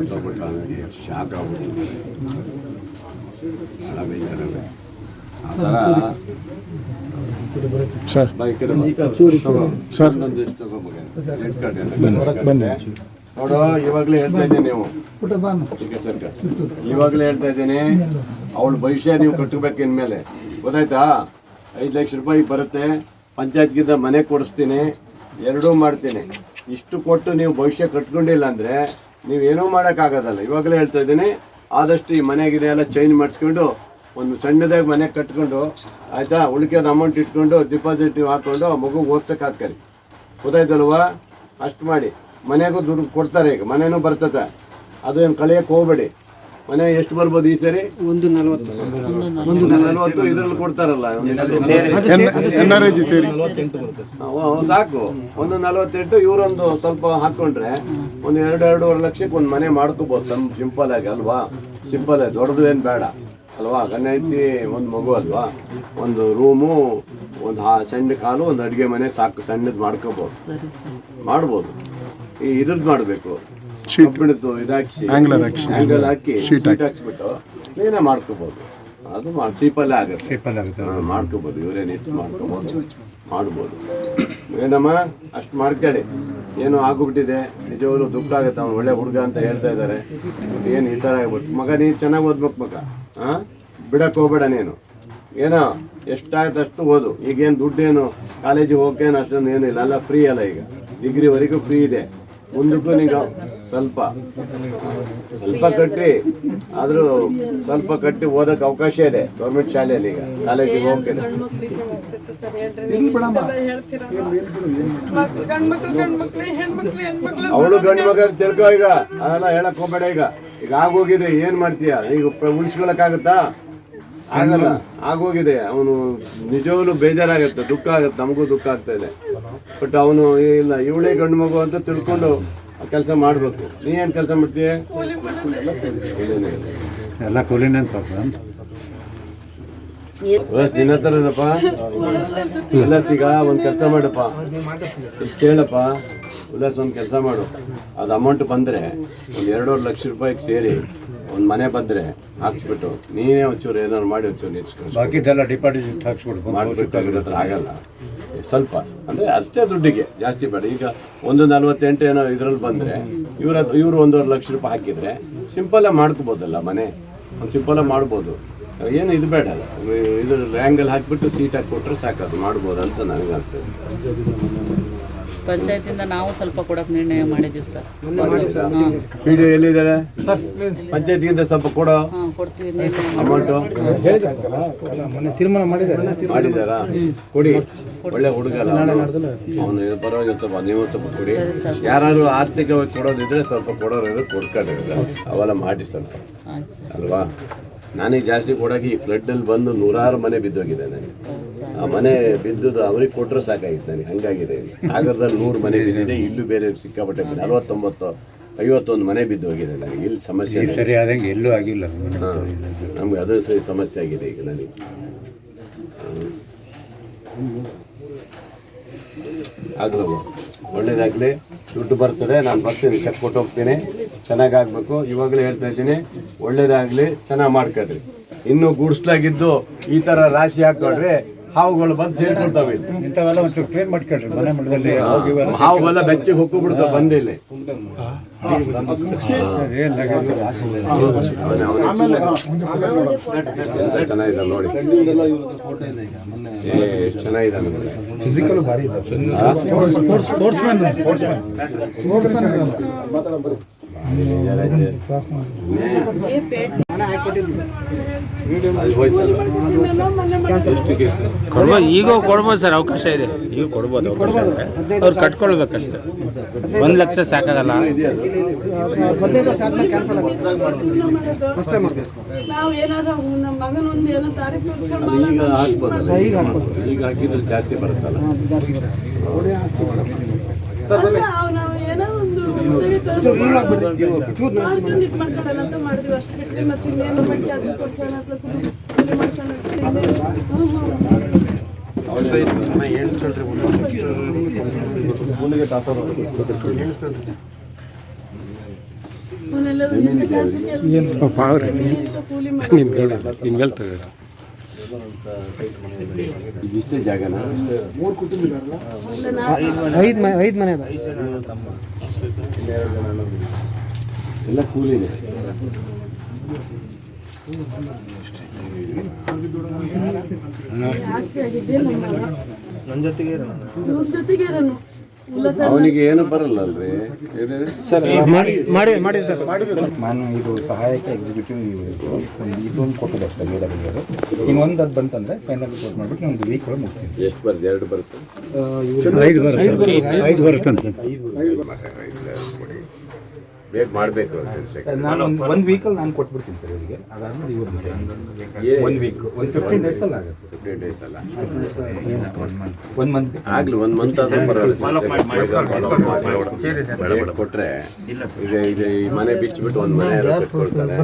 ಹೊರಟೋಗ್ಬಿಟ್ಟು ನನಗೆ ಶಾಕ್ ಆಗ್ಬಿಟ್ಟು ಭಾಳ ಬೇಜಾರಾಗುತ್ತೆ ಆ ಥರ ಸರ್. ಸರ್. ಎಷ್ಟು. ಬನ್ನಿ. ನೋಡು ಇವಾಗಲೇ ಹೇಳ್ತಾ ಇದ್ದೀನಿ ನೀವು. ಚಿಕ್ಕ ಸರ್ಕ. ಇವಾಗಲೇ ಹೇಳ್ತಾ ಇದ್ದೀನಿ. ಅವಳ ಭವಿಷ್ಯ ನೀವು ಕಟ್ಟಬೇಕು ಇನ್ಮೇಲೆ. ಗೊತ್ತಾಯ್ತಾ? ಐದು ಲಕ್ಷ ರೂಪಾಯಿ ಬರುತ್ತೆ. ಪಂಚಾಯತ್ಗಿಂತ ಮನೆ ಕೊಡಿಸ್ತೀನಿ. ಎರಡೂ ಮಾಡ್ತೀನಿ. ಇಷ್ಟು ಕೊಟ್ಟು ನೀವು ಭವಿಷ್ಯ ಕಟ್ಕೊಂಡಿಲ್ಲ ಅಂದರೆ ನೀವೇನೂ ಮಾಡೋಕ್ಕಾಗೋದಲ್ಲ. ಇವಾಗಲೇ ಹೇಳ್ತಾ ಇದ್ದೀನಿ, ಆದಷ್ಟು ಈ ಮನೆಗಿದೆ ಎಲ್ಲ ಚೇಂಜ್ ಮಾಡಿಸ್ಕೊಂಡು, ಒಂದು ಸಣ್ಣದಾಗಿ ಮನೆ ಕಟ್ಕೊಂಡು, ಆಯಿತಾ, ಉಳಿಕೆದ ಅಮೌಂಟ್ ಇಟ್ಕೊಂಡು ಡಿಪಾಸಿಟ್ ಹಾಕ್ಕೊಂಡು ಮಗು ಓದ್ಸೋಕೆ ಹಾಕ್ಕರಿ ಗೊತ್ತಾಯ್ತಲ್ವಾ? ಅಷ್ಟು ಮಾಡಿ. ಮನೆಗೂ ದುಡ್ಡು ಕೊಡ್ತಾರೆ ಈಗ ಮನೆಯೂ ಬರ್ತದೆ. ಅದು ಏನು ಕಳೆಯೋಕ್ಕೆ ಹೋಗ್ಬೇಡಿ. ಮನೆ ಎಷ್ಟು ಬರ್ಬೋದು ಈ ಸರಿ? ಒಂದು ನಲವತ್ತು. ಒಂದು ನಲವತ್ತು. ಇದ್ರಲ್ಲಿ ಕೊಡ್ತಾರಲ್ಲ ಸಾಕು. ಒಂದು ನಲವತ್ತೆಂಟು ಇವರೊಂದು ಸ್ವಲ್ಪ ಹಾಕೊಂಡ್ರೆ ಒಂದು ಎರಡು ಎರಡೂವರೆ ಲಕ್ಷಕ್ಕೆ ಒಂದು ಮನೆ ಮಾಡ್ಕೋಬಹುದು ನಮ್ ಸಿಂಪಲ್ ಆಗಿ ಅಲ್ವಾ? ಸಿಂಪಲ್ ಆಗಿ. ದೊಡ್ಡದು ಏನು ಬೇಡ ಅಲ್ವಾ? ಗಣ್ಯ ಒಂದು ಮಗು ಅಲ್ವಾ? ಒಂದು ರೂಮು ಒಂದು ಹಾ ಸಣ್ಣ ಕಾಲು ಒಂದು ಅಡುಗೆ ಮನೆ ಸಾಕು ಸಣ್ಣದು ಮಾಡ್ಕೋಬೋದು. ಮಾಡ್ಬೋದು. ಈ ಇದ್ರದ್ದು ಮಾಡಬೇಕು. ಕಬ್ಬಿಣದ್ದು ಇದಾಕಿ Angler ಹಾಕಿ. ಶೀಟ್ ಹಾಕ್ಸ್ಬಿಟ್ಟು ನೀನೇ ಮಾಡ್ಕೋಬೋದು. ಅದು ಮಾಡಿ ಚೀಪಲ್ಲೇ ಆಗುತ್ತೆ. ಮಾಡ್ಕೋಬೋದು. ಇವರೇನು ಇಟ್ಟು ಮಾಡ್ಕೋಬೋದು. ಮಾಡ್ಬೋದು. ಏನಮ್ಮ? ಅಷ್ಟು ಮಾಡ್ಕೊಳ್ಳಿ ಏನೋ ಆಗೋಗ್ಬಿಟ್ಟಿದೆ ನಿಜವಾಗ್ಲೂ ದುಃಖ ಆಗುತ್ತೆ. ಅವ್ನು ಒಳ್ಳೆ ಹುಡುಗ ಅಂತ ಹೇಳ್ತಾ ಇದ್ದಾರೆ. ಏನು ಈ ಥರ ಆಗ್ಬಿಟ್ಟು ಮಗ ನೀನು ಚೆನ್ನಾಗಿ ಓದ್ಬೇಕು ಮಗ. ಹಾಂ? ಬಿಡಕ್ಕೆ ಹೋಗ್ಬೇಡ ನೀನು. ಏನೋ ಎಷ್ಟಾಗುತ್ತೆ ಅಷ್ಟು ಓದು. ಈಗೇನು ದುಡ್ಡೇನು ಕಾಲೇಜಿಗೆ ಹೋಗೇನು ಅಷ್ಟೊಂದು ಏನಿಲ್ಲ. ಅಲ್ಲ ಫ್ರೀ ಅಲ್ಲ ಈಗ. ಡಿಗ್ರಿವರೆಗೂ ಫ್ರೀ ಇದೆ. ಮುಂದಕ್ಕೂ ನೀವು ಸ್ವಲ್ಪ. ಸ್ವಲ್ಪ ಕಟ್ಟಿ ಆದರೂ ಸ್ವಲ್ಪ ಕಟ್ಟಿ ಓದಕ್ಕೆ ಅವಕಾಶ ಇದೆ ಗೌರ್ಮೆಂಟ್ ಶಾಲೆಯಲ್ಲಿ ಈಗ. ಕಾಲೇಜಿಗೆ ಹೋಗ್ತೇನೆ. ಅವಳು ಗಂಡು ಮಗ ತಿಳ್ಕೋ ಈಗ. ಅದೆಲ್ಲ ಹೇಳಕ್ ಹೋಗ್ಬೇಡ ಈಗ. ಈಗ ಆಗೋಗಿದೆ. ಏನ್ ಮಾಡ್ತೀಯ? ಈಗ ಉಳಿಸ್ಕೊಳಕ್ ಉಳಿಸ್ಕೊಳಕ್ಕಾಗತ್ತಾ ಆಗಲ್ಲ. ಆಗೋಗಿದೆ. ಅವನು ನಿಜವೂ ಬೇಜಾರಾಗುತ್ತೆ. ದುಃಖ ಆಗುತ್ತೆ. ನಮಗೂ ದುಃಖ ಆಗ್ತಾ ಇದೆ. ಬಟ್ ಅವನು ಇಲ್ಲ ಇವಳೇ ಗಂಡು ಮಗು ಅಂತ ತಿಳ್ಕೊಂಡು ಕೆಲಸ ಮಾಡಬೇಕು. ನೀ ಏನು ಕೆಲಸ ಮಾಡ್ತೀಯ. ಎಲ್ಲ ಕೂಲಿನೇ ಉಲ್ಲಾಸ್ ನಿನ್ನ ಹತ್ರ ಏನಪ್ಪ ಉಲ್ಲಾಸ್ ಈಗ ಒಂದು ಕೆಲಸ ಮಾಡಪ್ಪ. ಕೇಳಪ್ಪ. ಉಲ್ಲಾಸ್ ಒಂದು ಕೆಲಸ ಮಾಡು. ಅದು ಅಮೌಂಟ್ ಬಂದರೆ ಒಂದು ಎರಡೂವರೆ ಲಕ್ಷ ರೂಪಾಯಿಗೆ ಸೇರಿ ಒಂದು ಮನೆ ಬಂದರೆ ಹಾಕ್ಸ್ಬಿಟ್ಟು ನೀನೇ ಒಂಚೂರು ಏನಾದ್ರು ಮಾಡಿ ಒಂಚೂರು ನಿಲ್ಸ್ಕೊಂಡು ಬಾಕಿದೆಲ್ಲ ಹತ್ರ ಆಗಲ್ಲ. ಸ್ವಲ್ಪ ಅಂದರೆ ಅಷ್ಟೇ ದುಡ್ಡಿಗೆ ಜಾಸ್ತಿ ಬೇಡ. ಈಗ ಒಂದು ನಲ್ವತ್ತೆಂಟು ಏನೋ ಇದರಲ್ಲಿ ಬಂದರೆ ಇವ್ರ ಇವರು ಒಂದೂವರೆ ಲಕ್ಷ ರೂಪಾಯಿ ಹಾಕಿದರೆ ಸಿಂಪಲ್ಲಾಗಿ ಮಾಡ್ಕೋಬೋದಲ್ಲ ಮನೆ. ಒಂದು ಸಿಂಪಲ್ಲಾಗಿ ಮಾಡ್ಬೋದು. ಏನು ಇದು ಬೇಡ ಇದು ರ್ಯಾಂಗಲ್ಲಿ ಹಾಕಿಬಿಟ್ಟು ಸೀಟ್ ಹಾಕಿ ಕೊಟ್ಟರೆ ಅದು ಮಾಡ್ಬೋದು ಅಂತ ನನಗೆ ಅನಿಸ್ತದೆ ಪಂಚಾಯತಿಂದ ನಾವು ಸ್ವಲ್ಪ ಕೊಡೋಕೆ ನಿರ್ಣಯ ಮಾಡಿದ್ದೀವಿ ಸರ್. ಪಿ ಎಲ್ಲಿದ್ದಾರೆ? ಪಂಚಾಯತ್ಗಿಂತ ಸ್ವಲ್ಪ ಕೊಡೋ ಹಾಂ ಕೊಡ್ತೀವಿ ನಿರ್ಣಯ ಅಮೌಂಟು? ತೀರ್ಮಾನ ಮಾಡಿದ್ದಾರೆ. ಮಾಡಿದಾರಾ ಕೊಡಿ. ಒಳ್ಳೆ ಹುಡುಗ ಅವನು. ಪರವಾಗಿಲ್ಲ ಸ್ವಲ್ಪ ನೀವು ಸ್ವಲ್ಪ ಕೊಡಿ. ಯಾರು ಆರ್ಥಿಕವಾಗಿ ಕೊಡೋದಿದ್ರೆ ಸ್ವಲ್ಪ ಕೊಡೋರು ಕೊಡ್ಕೊಂಡಿರೋದು ಅವೆಲ್ಲ ಮಾಡಿ ಸ್ವಲ್ಪ ಆಯ್ತು ಸರ್. ಅಲ್ವಾ? ನನಗೆ ಜಾಸ್ತಿ ಕೊಡೋಕೆ ಈ ಫ್ಲಡ್ಡಲ್ಲಿ ಬಂದು ನೂರಾರು ಮನೆ ಬಿದ್ದೋಗಿದೆ ನನಗೆ. ಆ ಮನೆ ಬಿದ್ದುದು ಅವ್ರಿಗೆ ಕೊಟ್ಟರೆ ಸಾಕಾಗಿತ್ತು ನನಗೆ ಹಂಗಾಗಿದೆ. ಸಾಗರದಲ್ಲಿ ನೂರು ಮನೆ ಬಿದ್ದಿದೆ ಇಲ್ಲೂ ಬೇರೆ ಸಿಕ್ಕಾಪಟ್ಟೆ ನಲವತ್ತೊಂಬತ್ತು ಐವತ್ತೊಂದು ಮನೆ ಬಿದ್ದೋಗಿದೆ ನನಗೆ. ಇಲ್ಲಿ ಸಮಸ್ಯೆ. ಸರಿ ಆದಂಗೆ ಎಲ್ಲೂ ಆಗಿಲ್ಲ. ನಮ್ಗೆ ಅದು ಸರಿ ಸಮಸ್ಯೆ ಆಗಿದೆ ಈಗ ನನಗೆ. ಆಗ್ಲವ. ಒಳ್ಳೇದಾಗಲಿ, ದುಡ್ಡು ಬರ್ತದೆ, ನಾನು ಬರ್ತೀನಿ ಚೆಕ್ ಕೊಟ್ಟು ಹೋಗ್ತೀನಿ ಚೆನ್ನಾಗಿ ಆಗಬೇಕು ಇವಾಗಲೇ ಹೇಳ್ತಾ ಇದ್ದೀನಿ, ಒಳ್ಳೇದಾಗಲಿ, ಚೆನ್ನಾಗಿ ಮಾಡ್ಕೊಳ್ರಿ. ಇನ್ನೂ ಗುಡ್ಸ್ಲಾಗಿದ್ದು ಈ ಥರ ರಾಶಿ ಹಾಕೊಳ್ರಿ ಹಾವುಗಳು ಬಂದು ಸೇರ್ಕೊಳ್ತಾವೆ ಇಂಥವೆಲ್ಲ ಒಂಚೂರು ಕ್ಲೀನ್ ಮಾಡ್ಕೊಳ್ರಿ ಮನೆ ಮಠದಲ್ಲಿ. ಹಾವುಗೆಲ್ಲ ಬೆಚ್ಚಗೆ ಹೊಕ್ಕು ಬಿಡ್ತಾವೆ ಬಂದಿಲ್ಲಿ ಚೆನ್ನಾಗಿದೆ ನೋಡಿ. ಏ ಎಷ್ಟು ಚೆನ್ನಾಗಿದೆ ನೋಡಿ. ಫಿಸಿಕಲ್ ಭಾರಿ ಇದೆ. ಕೊಡ್ಬೋದು. ಈಗ ಕೊಡ್ಬೋದು ಸರ್ ಅವಕಾಶ ಇದೆ. ಈಗ ಕೊಡ್ಬೋದು ಅವಕಾಶ ಇದೆ. ಅವ್ರು ಕಟ್ಕೊಳ್ಬೇಕಷ್ಟೆ. ಒಂದು ಲಕ್ಷ ಸಾಕಾಗಲ್ಲ. ಹದಿನೈದು ವರ್ಷ ಆದ್ಮೇಲೆ ಕ್ಯಾನ್ಸಲ್ ಆಗುತ್ತೆ ಫಸ್ಟ್ ಟೈಮ್ ನಾವು ಏನಾದ್ರು ನಮ್ಮ ಮಗನ ಒಂದು ಏನೋ ತೋರಿಸ್ಕೊಂಡು ಅದು ಈಗ ಹಾಕಿದ್ರೆ ಜಾಸ್ತಿ ಬರುತ್ತಲ್ಲ. ನಾವು ಏನೋ ಒಂದು ಉದ್ಯೋಗ ಕಳ್ಸ್ಕೊಂಡು ಮಾಡ್ಕೊಂಡು ಇದ್ ಮಾಡ್ಕೊಳ್ಳೋಣ ಮಾಡಿದ್ವಿ ಅಷ್ಟು ಬಿಟ್ಟರೆ ಮತ್ತೆ ಇನ್ನೇನು ಬಗ್ಗೆ ಅದು ಐದು ಮನೆ ಐದು ಮನೆ ಅದ ಎಲ್ಲ ಕೂಲಿದೆ ಜಾಸ್ತಿ ಆಗಿದೆ ನಮ್ಮ ನನ್ನ ಜೊತೆಗೆ ಇವ್ರ ಜೊತೆಗೆ ಇರೋನು ಉಲ್ಲಾಸ ಅವನಿಗೆ ಏನು ಬರಲ್ಲ ಅಲ್ರಿ ಸರ್ ಮಾಡಿ ಮಾಡಿ ಮಾಡಿ ಸರ್ ನಾನು ಇದು ಸಹಾಯಕ ಎಕ್ಸಿಕ್ಯೂಟಿವ್ ಒಂದು ಇದೊಂದು ಕೊಟ್ಟಿದ್ದಾರೆ ಸರ್ ಮೇಡಮ್ ಇನ್ನು ಒಂದು ಅದು ಬಂತಂದ್ರೆ ಫೈನಲ್ ರಿಪೋರ್ಟ್ ಮಾಡ್ಬಿಟ್ಟು ಒಂದು ವೀಕ್ ಒಳಗೆ ಮುಗಿಸ್ತೀನಿ ಎಷ್ಟು ಬರುತ್ತೆ ಎರಡು ಬರುತ್ತೆ ಐದು ಬರುತ್ತೆ ಐದು ಬರುತ್ತೆ ಬೇಗ ಮಾಡಬೇಕು ಕೆಲಸಕ್ಕೆ ನಾನು ಒಂದು ಒಂದು ವೀಕಲ್ಲಿ ನಾನು ಕೊಟ್ಬಿಡ್ತೀನಿ ಸರ್ ಇವರಿಗೆ. ಅದಾದ್ಮೇಲೆ ಇವ್ರಿಗೆ ಒಂದು ವೀಕ್ ಒಂದು ಫಿಫ್ಟೀನ್ ಡೇಸಲ್ಲಿ ಆಗುತ್ತೆ. ಫಿಫ್ಟೀನ್ ಡೇಸ್ ಅಲ್ಲ. ಒಂದು ಮಂತ್ ಆಗಲಿ ಒಂದು ಮಂತ್ ಆದ್ರೂ ಪರವಾಗಿಲ್ಲ. ಕೊಟ್ರೆ ಈಗ ಇದು ಈ ಮನೆ ಬಿಚ್ಚಿಬಿಟ್ಟು ಒಂದು ಮನೆ ಯಾರೋ ಕಟ್ಕೊಳ್ತಾರೆ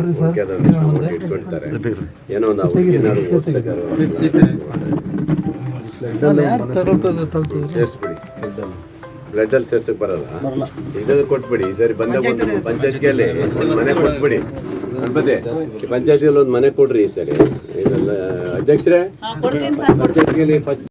ಇಟ್ಕೊಳ್ತಾರೆ. ಏನೋ ಒಂದು ಹುಡುಗಿನಾರು ಓದ್ಸಕ್ಕಾರು ಸೇರಿಸ್ಬಿಡಿ. ಬ್ಲಡ್ ಅಲ್ಲಿ ಸೇರ್ಸಕ್ ಬರಲ್ಲ. ಇದ್ರೆ ಕೊಟ್ಬಿಡಿ. ಈ ಸರಿ ಬಂದ ಪಂಚಾಯತ್ಗೆಯಲ್ಲಿ ಒಂದ್ ಮನೆ ಕೊಟ್ಬಿಡಿ. ಗಣಪತಿ ಪಂಚಾಯತಿಯಲ್ಲಿ ಒಂದು ಮನೆ ಕೊಡ್ರಿ ಈ ಸರಿ. ಇದೆಲ್ಲ ಅಧ್ಯಕ್ಷರೇ? ಹಾಂ ಕೊಡ್ತೀನಿ ಸರ್ ಪಂಚಾಯತ್ಗೆಯಲ್ಲಿ ಫಸ್ಟ್